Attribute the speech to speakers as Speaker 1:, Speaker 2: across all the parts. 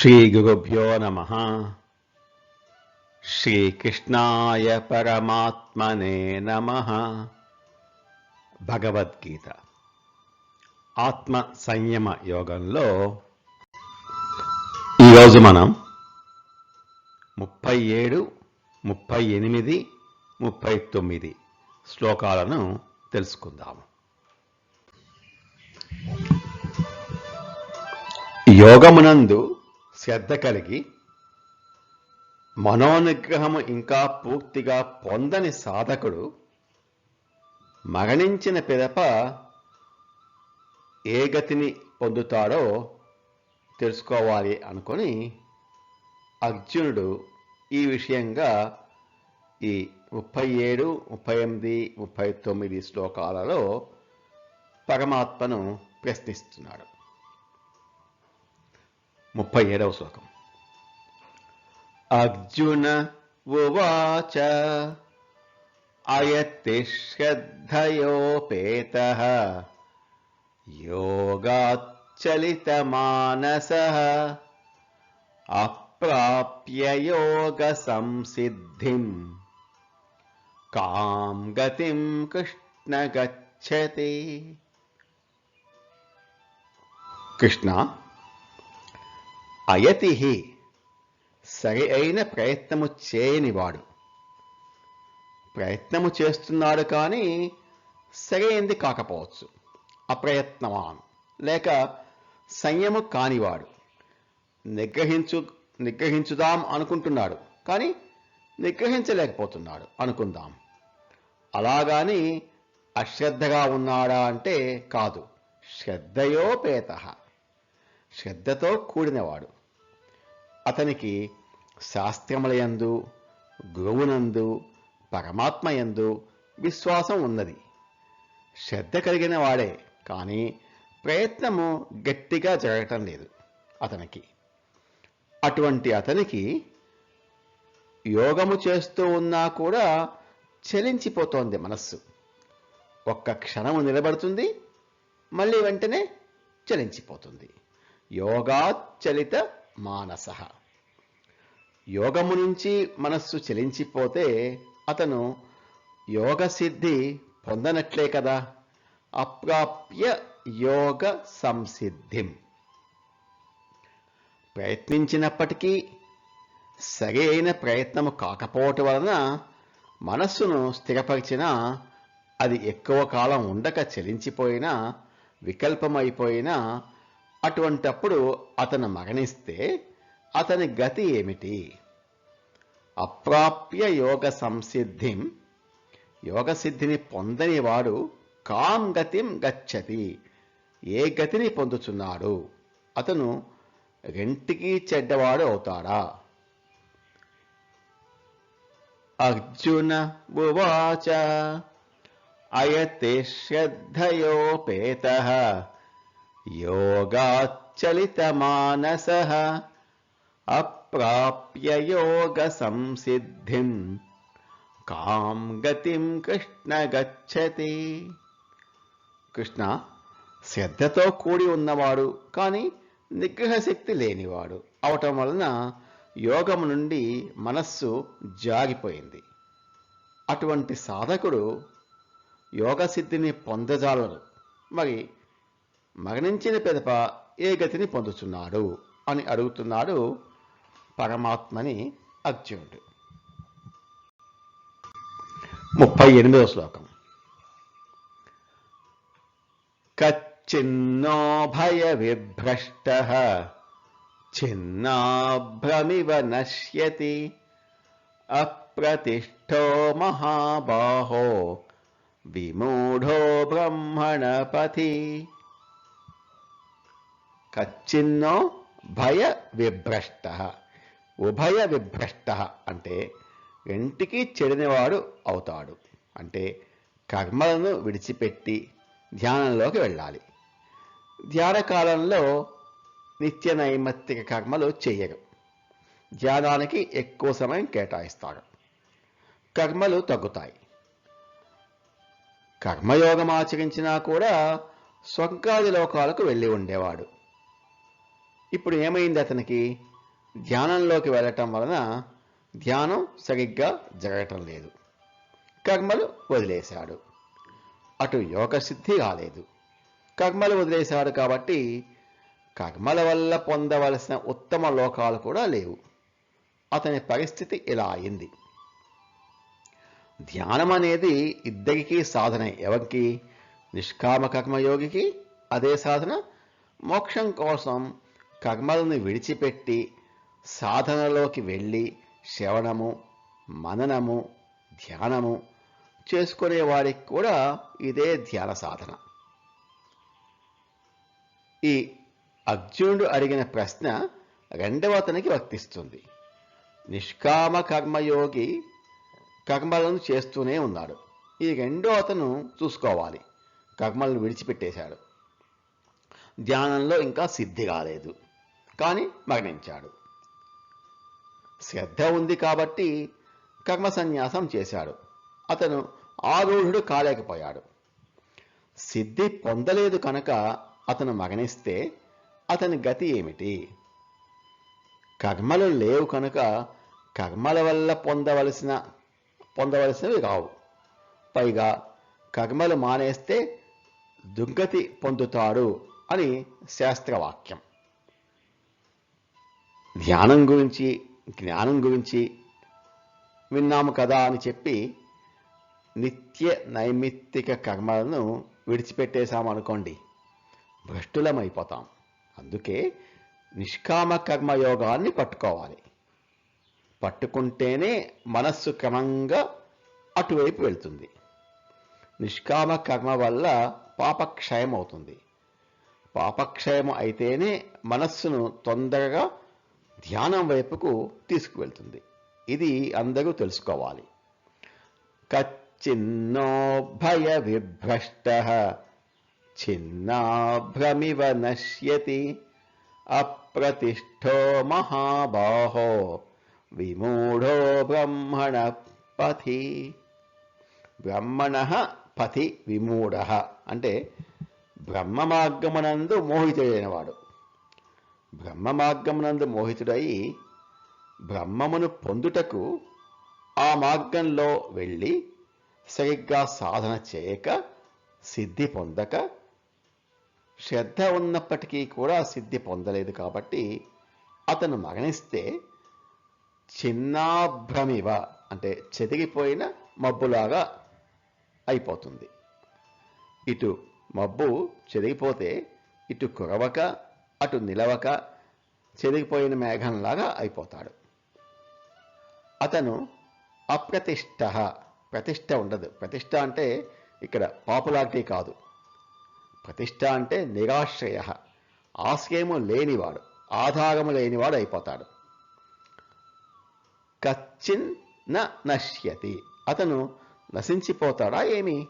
Speaker 1: శ్రీగురుభ్యో నమ. శ్రీకృష్ణాయ పరమాత్మనే నమ. భగవద్గీత. ఆత్మ సంయమ యోగంలో ఈరోజు మనం ముప్పై ఏడు ముప్పై ఎనిమిది ముప్పై తొమ్మిది శ్లోకాలను తెలుసుకుందాము యోగమునందు శ్రద్ధ కలిగి మనోనిగ్రహము ఇంకా పూర్తిగా పొందని సాధకుడు మరణించిన పిదప ఏ గతిని పొందుతాడో తెలుసుకోవాలి అనుకొని అర్జునుడు ఈ విషయంగా ఈ ముప్పై ఏడు ముప్పై ఎనిమిది ముప్పై తొమ్మిది శ్లోకాలలో పరమాత్మను ప్రశ్నిస్తున్నాడు. ముప్పై ఏడవ శ్లోకం అర్జున ఉవాచ అయతి శ్రద్ధయోపేత యోగాచ్చలితమానస అప్రాప్య యోగ సంసిద్ధిం కాం గతిం కృష్ణ గచ్చతి కృష్ణ అయతి సరి అయిన ప్రయత్నము చేయనివాడు ప్రయత్నము చేస్తున్నాడు కానీ సరైంది కాకపోవచ్చు. అప్రయత్నవాన్. లేక సంయము కానివాడు. నిగ్రహించు నిగ్రహించుదాం అనుకుంటున్నాడు. కానీ నిగ్రహించలేకపోతున్నాడు. అనుకుందాం. అలాగాని అశ్రద్ధగా ఉన్నాడా అంటే కాదు. శ్రద్ధయోపేత శ్రద్ధతో కూడినవాడు. అతనికి శాస్త్రములయందు గురువునందు పరమాత్మయందు విశ్వాసం ఉన్నది. శ్రద్ధ కలిగిన వాడే కానీ ప్రయత్నము గట్టిగా జరగటం లేదు అతనికి. అటువంటి అతనికి యోగము చేస్తూ ఉన్నా కూడా చలించిపోతోంది మనస్సు. ఒక్క క్షణము నిలబడుతుంది మళ్ళీ వెంటనే చలించిపోతుంది. యోగా చలిత మానస. యోగము నుంచి మనస్సు చలించిపోతే అతను యోగ సిద్ధి పొందనట్లే కదా. అప్రాప్య యోగ సంసిద్ధిం. ప్రయత్నించినప్పటికీ సరి అయిన ప్రయత్నము కాకపోవటం వలన మనస్సును స్థిరపరిచినా అది ఎక్కువ కాలం ఉండక చలించిపోయినా వికల్పమైపోయినా అటువంటప్పుడు అతను మరణిస్తే అతని గతి ఏమిటి? అప్రాప్య యోగ సంసిద్ధిం. యోగ సిద్ధిని పొందని వాడు కాం గతిం గచ్చతి. ఏ గతిని పొందుతున్నాడు అతను రెంటికి చెడ్డవాడు అవుతాడా? అర్జున ఉవాచ. అయతే శ్రద్ధయోపేత. యోగాచ్చలితమానస అప్రాప్య యోగ సంసిద్ధి కాం గతిం కృష్ణ గచ్చతి కృష్ణ శ్రద్ధతో కూడి ఉన్నవాడు కానీ నిగ్రహ శక్తి లేనివాడు అవటం వలన యోగము నుండి మనస్సు జాగిపోయింది. అటువంటి సాధకుడు యోగ సిద్ధిని పొందజాలరు. మరి మరణించిన పెదప ఏ గతిని పొందుతున్నాడు అని అడుగుతున్నాడు పరమాత్మని అర్జునుడు. ముప్పై ఎనిమిదవ శ్లోకం. కచ్చిన్నో భయ విభ్రష్ట చిన్నాభ్రమివ నశ్యతి అప్రతిష్టో మహాబాహో విమూఢో బ్రహ్మణపతి. కచ్చిన్నో భయ విభ్రష్ట. ఉభయ విభ్రష్ట అంటే ఇంటికి చెడినవాడు అవుతాడు. అంటే కర్మలను విడిచిపెట్టి ధ్యానంలోకి వెళ్ళాలి. ధ్యాన కాలంలో నిత్య నైమిత్తిక కర్మలు చేయరు. ధ్యానానికి ఎక్కువ సమయం కేటాయిస్తాడు కర్మలు తగ్గుతాయి. కర్మయోగం ఆచరించినా కూడా స్వర్గాది లోకాలకు వెళ్ళి ఉండేవాడు. ఇప్పుడు ఏమైంది అతనికి? ధ్యానంలోకి వెళ్ళటం వలన ధ్యానం సరిగ్గా జరగటం లేదు. కర్మలు వదిలేశాడు. అటు యోగ సిద్ధి కాలేదు కర్మలు వదిలేశాడు కాబట్టి కర్మల వల్ల పొందవలసిన ఉత్తమ లోకాలు కూడా లేవు. అతని పరిస్థితి ఇలా అయింది. ధ్యానం అనేది ఇద్దరికీ సాధన. ఎవరికి? నిష్కామ కర్మయోగికి. అదే సాధన మోక్షం కోసం కర్మలను విడిచిపెట్టి సాధనలోకి వెళ్ళి శ్రవణము మననము ధ్యానము చేసుకునే వారికి కూడా ఇదే ధ్యాన సాధన. ఈ అర్జునుడు అడిగిన ప్రశ్న రెండవ అతనికి వర్తిస్తుంది. నిష్కామ కర్మయోగి కర్మలను చేస్తూనే ఉన్నాడు. ఈ రెండో అతను చూసుకోవాలి. కర్మలను విడిచిపెట్టేశాడు. ధ్యానంలో ఇంకా సిద్ధి కాలేదు. కానీ మరణించాడు. శ్రద్ధ ఉంది కాబట్టి కర్మ సన్యాసం చేశాడు. అతను ఆరూఢుడు కాలేకపోయాడు. సిద్ధి పొందలేదు కనుక అతను మరణిస్తే అతని గతి ఏమిటి? కర్మలు లేవు కనుక కర్మల వల్ల పొందవలసిన పొందవలసినవి రావు పైగా కర్మలు మానేస్తే దుర్గతి పొందుతాడు అని శాస్త్రవాక్యం. ధ్యానం గురించి జ్ఞానం గురించి విన్నాము కదా అని చెప్పి నిత్య నైమిత్తిక కర్మలను విడిచిపెట్టేశామనుకోండి భ్రష్టులమైపోతాం. అందుకే నిష్కామ కర్మయోగాన్ని పట్టుకోవాలి. పట్టుకుంటేనే మనస్సు క్రమంగా అటువైపు వెళ్తుంది. నిష్కామ కర్మ వల్ల పాపక్షయం అవుతుంది పాపక్షయం అయితేనే మనస్సును తొందరగా ధ్యానం వైపుకు తీసుకువెళ్తుంది. ఇది అందరూ తెలుసుకోవాలి. కచ్చిన్నో భయ విభ్రష్ట చిన్నాభ్రమివ నశ్యతి అప్రతిష్టో మహాబాహో విమూఢో బ్రహ్మణ పథి బ్రహ్మణ పథి విమూఢ అంటే బ్రహ్మ మార్గమునందు మోహితుడైనవాడు. బ్రహ్మ మార్గమునందు మోహితుడై బ్రహ్మమును పొందుటకు ఆ మార్గంలో వెళ్ళి సరిగ్గా సాధన చేయక సిద్ధి పొందక శ్రద్ధ ఉన్నప్పటికీ కూడా సిద్ధి పొందలేదు కాబట్టి అతను మరణిస్తే చిన్నాభ్రమివ అంటే చెదిగిపోయిన మబ్బులాగా అయిపోతుంది. ఇటు మబ్బు చెదిగిపోతే ఇటు కురవక అటు నిలవక చెదిగిపోయిన మేఘంలాగా అయిపోతాడు. అతను అప్రతిష్ట ప్రతిష్ట ఉండదు. ప్రతిష్ట అంటే ఇక్కడ పాపులారిటీ కాదు. ప్రతిష్ట అంటే నిరాశ్రయ ఆశ్రయము లేనివాడు ఆధారము లేనివాడు అయిపోతాడు. కచ్చిన్ న నశ్యతి. అతను నశించిపోతాడా ఏమి?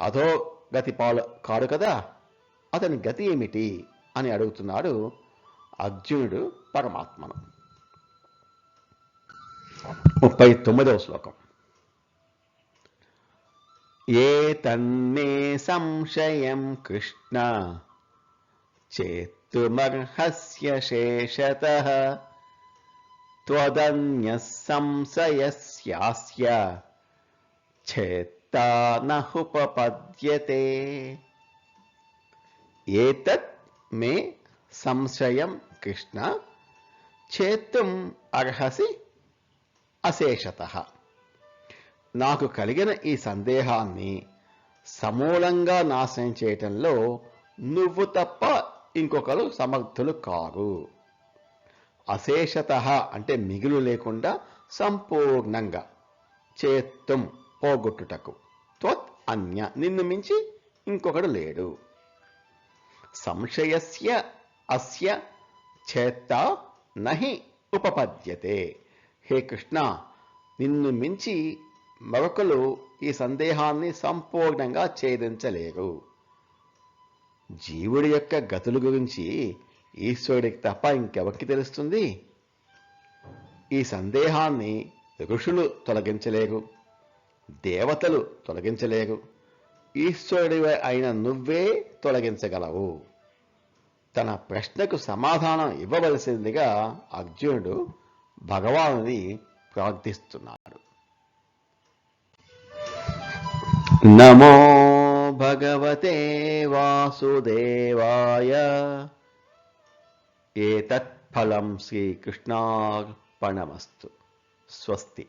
Speaker 1: అధో గతి పాలు కాడు కదా. అతని గతి ఏమిటి? అని అడుగుతున్నాడు అర్జునుడు పరమాత్మను. ముప్పై తొమ్మిదవ శ్లోకం. ఏ తన్నే సంశయం కృష్ణ చేతుమర్హస్య శేషత త్వదన్య సంశయస్యాస్య చేత్తా నహుపపద్యతే. ఏతత్ మే సంశయం కృష్ణ చేతుం అర్హసి అశేషత. నాకు కలిగిన ఈ సందేహాన్ని సమూలంగా నాశనం చేయటంలో నువ్వు తప్ప ఇంకొకరు సమర్థులు కారు. అశేషత అంటే మిగులు లేకుండా సంపూర్ణంగా చేత్తం పోగొట్టుటకు. త్వత్ అన్య నిన్ను మించి ఇంకొకడు లేడు. సంశయస్య అస్య చేత్త నహి ఉపపద్యతే. హే కృష్ణ నిన్ను మించి మరొకరు ఈ సందేహాన్ని సంపూర్ణంగా ఛేదించలేరు. జీవుడి యొక్క గతుల గురించి ఈశ్వరుడికి తప్ప ఇంకెవరికి తెలుస్తుంది? ఈ సందేహాన్ని ఋషులు తొలగించలేరు దేవతలు తొలగించలేరు. ఈశ్వరుడి అయిన నువ్వే తొలగించగలవు. తన ప్రశ్నకు సమాధానం ఇవ్వవలసిందిగా అర్జునుడు భగవానుని ప్రార్థిస్తున్నాడు. నమో భగవతే వాసుదేవాయ. ఏతత్ఫలం శ్రీకృష్ణార్పణమస్తు. స్వస్తి.